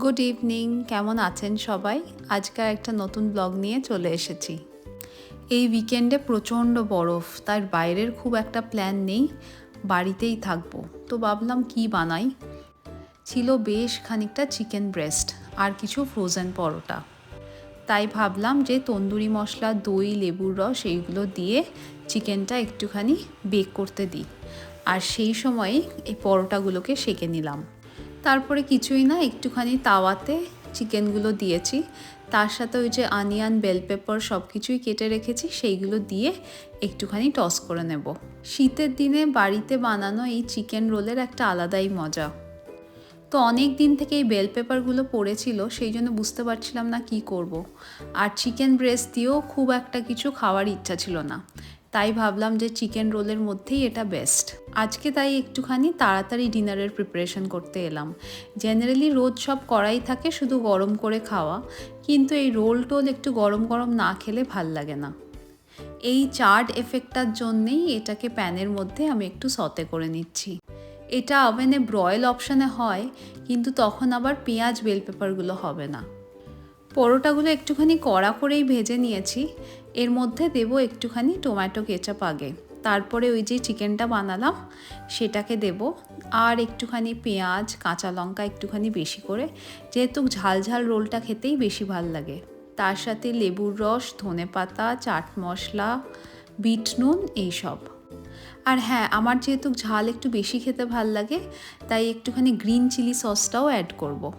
Good evening কেমন আছেন সবাই? আজকাল একটা নতুন ব্লগ নিয়ে চলে এসেছি। এই উইকেন্ডে প্রচণ্ড বরফ, তার বাইরের খুব একটা প্ল্যান নেই, বাড়িতেই থাকব। তো ভাবলাম কি বানাই? ছিল বেশ খানিকটা চিকেন ব্রেস্ট আর কিছু ফ্রোজেন পরোটা। তাই ভাবলাম যে তন্দুরি মশলা, দই, লেবুর রস এইগুলো দিয়ে চিকেনটা একটুখানি বেক করতে দিই। আর সেই সময়ে এই পরোটাগুলোকে সেঁকে নিলাম। তারপরে কিছুই না, একটুখানি তাওয়াতে চিকেনগুলো দিয়েছি। তার সাথে ওই যে আনিয়ান, বেল পেপার সব কিছুই কেটে রেখেছি, সেইগুলো দিয়ে একটুখানি টস করে নেব। শীতের দিনে বাড়িতে বানানো এই চিকেন রোলের একটা আলাদাই মজা। তো অনেক দিন থেকে এই বেল পেপারগুলো পড়েছিল, সেই জন্য বুঝতে পারছিলাম না কি করব। আর চিকেন ব্রেস্ট দিয়েও খুব একটা কিছু খাওয়ার ইচ্ছা ছিল না। তাই ভাবলাম যে চিকেন রোলের মধ্যেই এটা বেস্ট আজকে তাই একটুখানি তাড়াতাড়ি ডিনারের প্রিপারেশন করতে এলাম। জেনারেলি রোজ সব করাই থাকে শুধু গরম করে খাওয়া, কিন্তু এই রোল টোল একটু গরম গরম না খেলে ভালো লাগে না। এই চার্ড এফেক্টটার জন্যেই এটাকে প্যানের মধ্যে আমি একটু সতে করে নিচ্ছি। এটা ওভেনে ব্রয়েল অপশানে হয়, কিন্তু তখন আবার পেঁয়াজ বেল পেপারগুলো হবে না। পরোটাগুলো একটুখানি কড়া করেই ভেজে নিয়েছি। এর মধ্যে দেব একটুখানি টমেটো কেচাপ আগে। তারপরে ওই যে চিকেনটা বানালাম, সেটাকে দেব। আর একটুখানি পেঁয়াজ, কাঁচা লঙ্কা একটুখানি বেশি করে, যেহেতু ঝাল ঝাল রোলটা খেতেই বেশি ভালো লাগে। তার সাথে লেবুর রস, ধনে পাতা, চাট মশলা, বিট নুন এইসব। আর হ্যাঁ আমার যেহেতু ঝাল একটু বেশি খেতে ভালো লাগে, তাই একটুখানি গ্রিন চিলি সসটাও অ্যাড করব।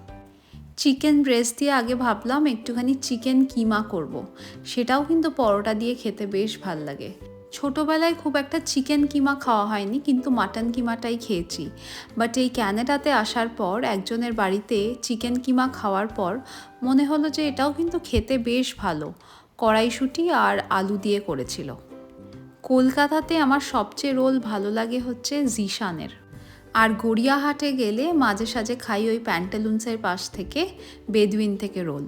চিকেন ব্রেস্ট দিয়ে আগে ভাবলাম একটুখানি চিকেন কিমা করব। সেটাও কিন্তু পরোটা দিয়ে খেতে বেশ ভালো লাগে। ছোটোবেলায় খুব একটা চিকেন কিমা খাওয়া হয়নি, কিন্তু মাটন কিমাটাই খেয়েছি। বাট এই ক্যানাডাতে আসার পর, একজনের বাড়িতে চিকেন কিমা খাওয়ার পর মনে হলো যে এটাও কিন্তু খেতে বেশ ভালো। কড়াইশুঁটি আর আলু দিয়ে করেছিল। কলকাতাতে আমার সবচেয়ে রোল ভালো লাগে হচ্ছে জিশানের। আর গড়িয়াহাটে গেলে মাঝে সাঝে খাই ওই প্যান্টালুন্সের পাশ থেকে, বেদুইন থেকে রোল।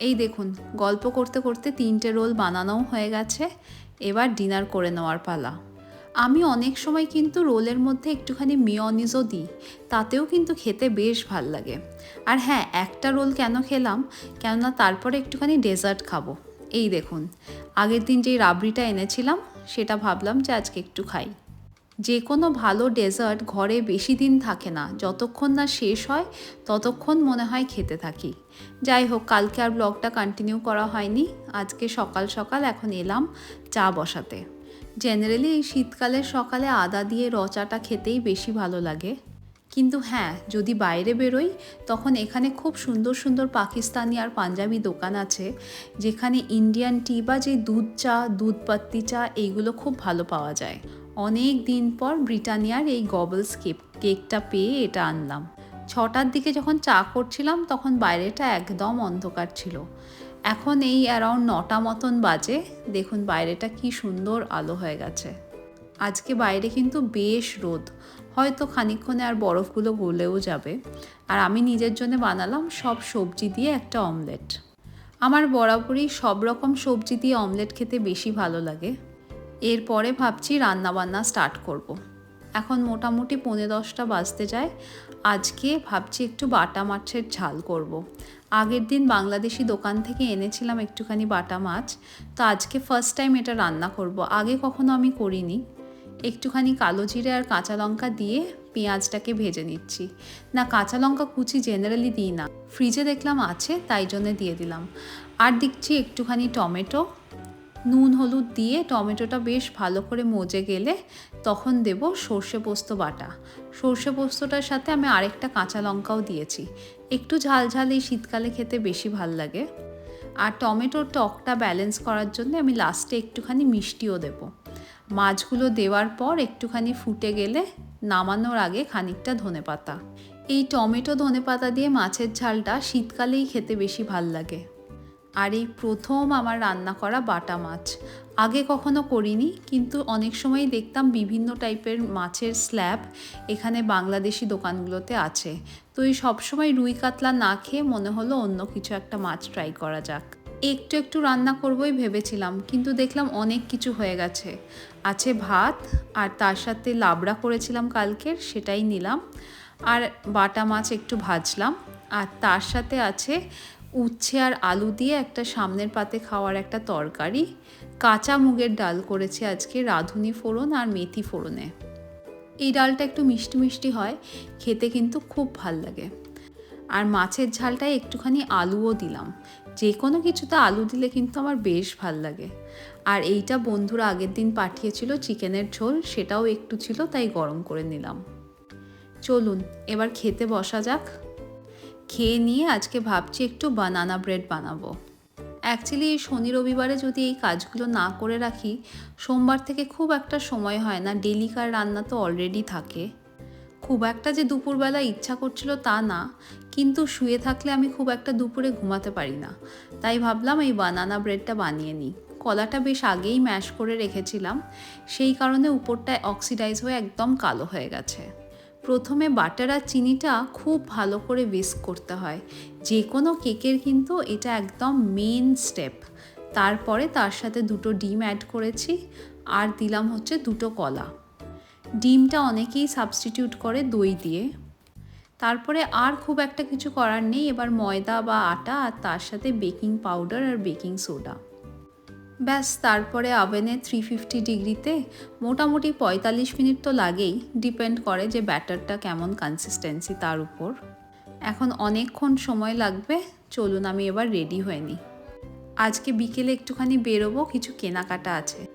এই দেখুন, গল্প করতে করতে তিনটে রোল বানানোও হয়ে গেছে, এবার ডিনার করে নেওয়ার পালা। আমি অনেক সময় কিন্তু রোলের মধ্যে একটুখানি মিয়নিজও দিই, তাতেও কিন্তু খেতে বেশ ভালো লাগে। আর হ্যাঁ একটা রোল কেন খেলাম, কেননা তারপরে একটুখানি ডেজার্ট খাব। এই দেখুন, আগের দিন যেই রাবড়িটা এনেছিলাম, সেটা ভাবলাম যে আজকে একটু খাই। যে কোনো ভালো ডেজার্ট ঘরে বেশি দিন থাকে না। যতক্ষণ না শেষ হয়, ততক্ষণ মনে হয় খেতে থাকি। যাই হোক, কালকে আর ব্লগটা কন্টিনিউ করা হয়নি। আজকে সকাল সকাল এখন এলাম চা বসাতে। জেনারেলি এই শীতকালের সকালে আদা দিয়ে রচাটা খেতেই বেশি ভালো লাগে। কিন্তু হ্যাঁ যদি বাইরে বেরোই, তখন এখানে খুব সুন্দর সুন্দর পাকিস্তানি আর পাঞ্জাবি দোকান আছে, যেখানে ইন্ডিয়ান টি বা যে দুধ চা, দুধ পাত্তি চা, এইগুলো খুব ভালো পাওয়া যায়। অনেক দিন পর ব্রিটানিয়ার এই গবলস কেক কেকটা পেয়ে এটা আনলাম। ছটার দিকে যখন চা করছিলাম, তখন বাইরেটা একদম অন্ধকার ছিল। এখন এই অ্যারাউন্ড নটা মতন বাজে। দেখুন, বাইরেটা কি সুন্দর আলো হয়ে গেছে। আজকে বাইরে কিন্তু বেশ রোদ। হয়তো খানিক্ষণে আর বরফগুলো গলেও যাবে। আর আমি নিজের জন্য বানালাম সব সবজি দিয়ে একটা অমলেট। আমার বরাবরই সব রকম সবজি দিয়ে অমলেট খেতে বেশি ভালো লাগে। এরপরে ভাবছি রান্নাবান্না স্টার্ট করব। এখন মোটামুটি পৌনে দশটা বাজতে যায়। আজকে ভাবছি একটু বাটা মাছের ঝাল করব। আগের দিন বাংলাদেশি দোকান থেকে এনেছিলাম একটুখানি বাটা মাছ। তো আজকে ফার্স্ট টাইম এটা রান্না করব। আগে কখনো আমি করিনি। একটুখানি কালো জিরে আর কাঁচা লঙ্কা দিয়ে পেঁয়াজটাকে ভেজে নিচ্ছি। না, কাঁচা লঙ্কা কুচি জেনারেলি দিই না। ফ্রিজে দেখলাম আছে, তাই জন্যে দিয়ে দিলাম। আর দিচ্ছি একটুখানি টমেটো। নুন, হলুদ দিয়ে টমেটোটা বেশ ভালো করে মজে গেলে তখন দেব সর্ষে পোস্ত বাটা। সর্ষে পোস্তটার সাথে আমি আরেকটা কাঁচা লঙ্কাও দিয়েছি। একটু ঝাল ঝাল এই শীতকালে খেতে বেশি ভালো লাগে। আর টমেটোর টকটা ব্যালেন্স করার জন্য আমি লাস্টে একটুখানি মিষ্টিও দেবো। মাছগুলো দেওয়ার পর একটুখানি ফুটে গেলে নামানোর আগে খানিকটা ধনে পাতা এই টমেটো ধনে পাতা দিয়ে মাছের ঝালটা শীতকালেই খেতে বেশি ভালো লাগে। আর এই প্রথম আমার রান্না করা বাটা মাছ। আগে কখনো করিনি, কিন্তু অনেক সময় দেখতাম বিভিন্ন টাইপের মাছের স্ল্যাব এখানে বাংলাদেশি দোকানগুলোতে আছে। তো এই সবসময় রুই কাতলা না খেয়ে মনে হলো অন্য কিছু একটা মাছ ট্রাই করা যাক। একটু একটু রান্না করবই ভেবেছিলাম, কিন্তু দেখলাম অনেক কিছু হয়ে গেছে। আছে ভাত, আর তার সাথে লাবড়া করেছিলাম কালকের, সেটাই নিলাম। আর বাটা মাছ একটু ভাজলাম। আর তার সাথে আছে উচ্ছে আর আলু দিয়ে একটা সামনের পাতে খাওয়ার একটা তরকারি। কাঁচা মুগের ডাল করেছে আজকে রাঁধুনি ফোড়ন আর মেথি ফোড়নে। এই ডালটা একটু মিষ্টি মিষ্টি হয়, খেতে কিন্তু খুব ভালো লাগে। আর মাছের ঝালটায় একটুখানি আলুও দিলাম। যে কোনো কিছুতে আলু দিলে কিন্তু আমার বেশ ভালো লাগে। আর এইটা বন্ধুরা আগের দিন পাঠিয়েছিল চিকেনের ঝোল, সেটাও একটু ছিল, তাই গরম করে নিলাম। চলুন, এবার খেতে বসা যাক। খেয়ে নিয়ে আজকে ভাবছি একটু বানানা ব্রেড বানাবো। অ্যাকচুয়ালি এই শনি রবিবারে যদি এই কাজগুলো না করে রাখি, সোমবার থেকে খুব একটা সময় হয় না, ডেলিকার রান্না তো অলরেডি থাকে। খুব একটা যে দুপুরবেলা ইচ্ছা করছিল তা না, কিন্তু শুয়ে থাকলে আমি খুব একটা দুপুরে ঘুমাতে পারি না। তাই ভাবলাম এই বানানা ব্রেডটা বানিয়ে নিই। কলাটা বেশ আগেই ম্যাশ করে রেখেছিলাম, সেই কারণে উপরটায় অক্সিডাইজ হয়ে একদম কালো হয়ে গেছে। প্রথমে বাটার আর চিনিটা খুব ভালো করে উইস্ক করতে হয়। যে কোনো কেকের কিন্তু এটা একদম মেন স্টেপ তারপরে তার সাথে দুটো ডিম অ্যাড করেছি, আর দিলাম হচ্ছে দুটো কলা। ডিমটা অনেকেই সাবস্টিটিউট করে দই দিয়ে। তারপরে আর খুব একটা কিছু করার নেই, এবার ময়দা বা আটা আর তার সাথে বেকিং পাউডার আর বেকিং সোডা ব্যাস, তারপরে ওভেনে থ্রি ফিফটি ডিগ্রিতে মোটামুটি পঁয়তাল্লিশ মিনিট তো লাগেই ডিপেন্ড করে যে ব্যাটারটা কেমন কনসিস্টেন্সি তার উপর। এখন অনেকক্ষণ সময় লাগবে, চলুন আমি এবার রেডি হয়ে নিই। আজকে বিকেলে একটুখানি বেরোবো, কিছু কেনাকাটা আছে।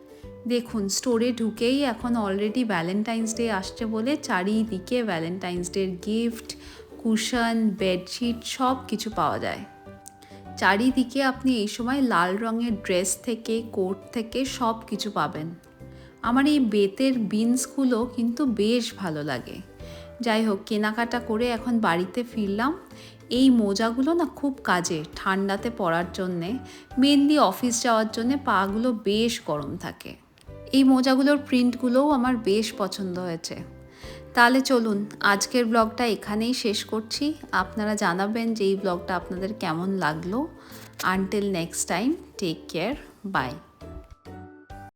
দেখুন স্টোরে ঢুকেই এখন অলরেডি ভ্যালেন্টাইন্স ডে আসছে বলে চারিদিকে ভ্যালেন্টাইন্স ডের গিফট কুশন বেডশিট সব কিছু পাওয়া যায়। চারিদিকে আপনি এই সময় লাল রঙের ড্রেস থেকে, কোট থেকে সব কিছু পাবেন। আমার এই বেতের বিনসগুলো কিন্তু বেশ ভালো লাগে। যাই হোক, কেনাকাটা করে এখন বাড়িতে ফিরলাম। এই মোজাগুলো না খুব কাজে, ঠান্ডাতে পরার জন্যে। মেনলি অফিস যাওয়ার জন্যে পাগুলো বেশ গরম থাকে। এই মোজাগুলোর প্রিন্টগুলোও আমার বেশ পছন্দ হয়েছে। তাহলে চলুন, আজকের ব্লগটা এখানেই শেষ করছি। আপনারা জানাবেন যে এই ব্লগটা আপনাদের কেমন লাগল। Until next time take care bye